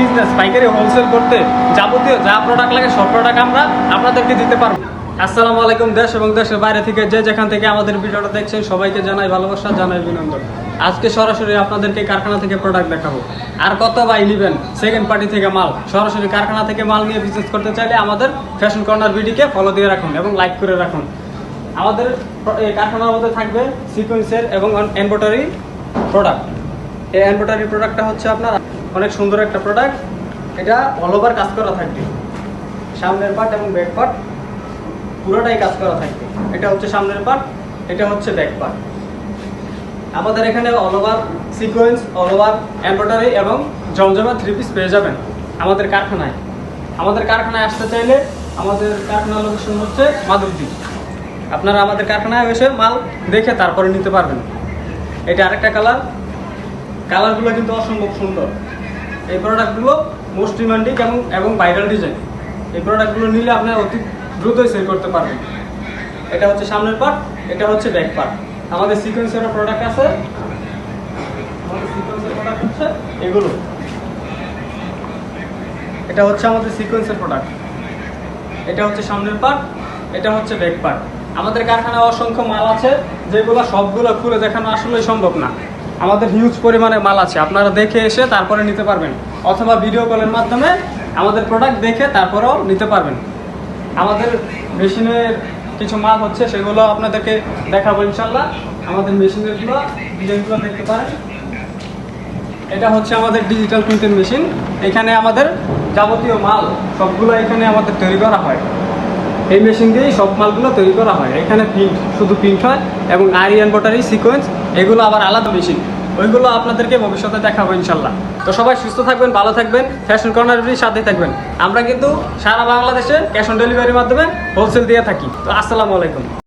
Business পাইকারি wholesale করতে যাবতীয় যা প্রোডাক্ট লাগে সব প্রোডাক্ট আমরা আপনাদেরকে দিতে পারব। আসসালামু আলাইকুম দেশ এবং দেশের বাইরে থেকে যে যেখান থেকে আমাদের ভিডিওটা দেখছেন, সবাইকে জানাই ভালোবাসা, জানাই অভিনন্দন। আজকে সরাসরি আপনাদেরকে কারখানা থেকে প্রোডাক্ট দেখাবো। আর কত বাই নিবেন সেকেন্ড পার্টি থেকে মাল, সরাসরি কারখানা থেকে মাল নিয়ে বিজনেস করতে চাইলে আমাদের ফ্যাশন কর্নার ভিডিওকে ফলো দিয়ে রাখুন এবং লাইক করে রাখুন। আমাদের কারখানার মধ্যে থাকবে সিকোয়েন্সের এবং এমব্রয়ডারি প্রোডাক্ট এই এমব্রয়ডারি প্রোডাক্টটা হচ্ছে আপনার অনেক সুন্দর একটা প্রোডাক্ট এটা অল ওভার কাজ করা থাকবে। সামনের পার্ট এবং ব্যাক পার্ট পুরোটাই কাজ করা থাকবে। এটা হচ্ছে সামনের পার্ট এটা হচ্ছে ব্যাক পার্ট আমাদের এখানে all over sequence all over embroidery এবং জমজমা থ্রি পিস পেয়ে যাবেন আমাদের কারখানায়। আমাদের কারখানায় আসতে চাইলে আমাদের কারখানার লোকেশন হচ্ছে মাধবদ্বীপ আপনারা আমাদের কারখানায় এসে মাল দেখে তারপরে নিতে পারবেন। এটা আরেকটা কালার কালারগুলো কিন্তু অসম্ভব সুন্দর। এই প্রোডাক্টগুলো মোস্ট ডিমান্ডিং এবং এবং ভাইরাল ডিজাইন এই প্রোডাক্টগুলো নিলে আপনি অতি দ্রুতই সেল করতে পারবেন। এটা হচ্ছে সামনের পার্ট এটা হচ্ছে ব্যাক পার্ট আমাদের সিকোয়েন্সের প্রোডাক্ট আছে। আমাদের সিকোয়েন্সের প্রোডাক্ট হচ্ছে এগুলো। এটা হচ্ছে আমাদের সিকোয়েন্সের প্রোডাক্ট এটা হচ্ছে সামনের পার্ট এটা হচ্ছে ব্যাক পার্ট আমাদের কারখানায় অসংখ্য মাল আছে, যেগুলো সবগুলো খুলে দেখানো আসলেই সম্ভব না। আমাদের হিউজ পরিমাণে মাল আছে। আপনারা দেখে এসে তারপরে নিতে পারবেন। অথবা ভিডিও কলের মাধ্যমে আমাদের প্রোডাক্ট দেখে তারপরেও নিতে পারবেন। আমাদের মেশিনের কিছু মাল হচ্ছে, সেগুলো আপনাদেরকে দেখাবো ইনশাল্লাহ আমাদের মেশিনেরগুলো ডিজাইনগুলো দেখতে পারেন। এটা হচ্ছে আমাদের ডিজিটাল প্রিন্টের মেশিন এখানে আমাদের যাবতীয় মাল, সবগুলো এখানে আমাদের তৈরি করা হয়। এই মেশিন দিয়েই সব মালগুলো তৈরি করা হয়। এখানে প্রিন্ট শুধু প্রিন্ট হয় এবং আরি বটারি সিকোয়েন্স এগুলো আবার আলাদা মেশিন ওইগুলো আপনাদেরকে ভবিষ্যতে দেখাবো ইনশাল্লাহ। তো সবাই সুস্থ থাকবেন, ভালো থাকবেন ফ্যাশন কর্নারের সাথে থাকবেন। আমরা কিন্তু সারা বাংলাদেশে ক্যাশ অন ডেলিভারির মাধ্যমে হোলসেল দিয়ে থাকি। তো আসসালামু আলাইকুম।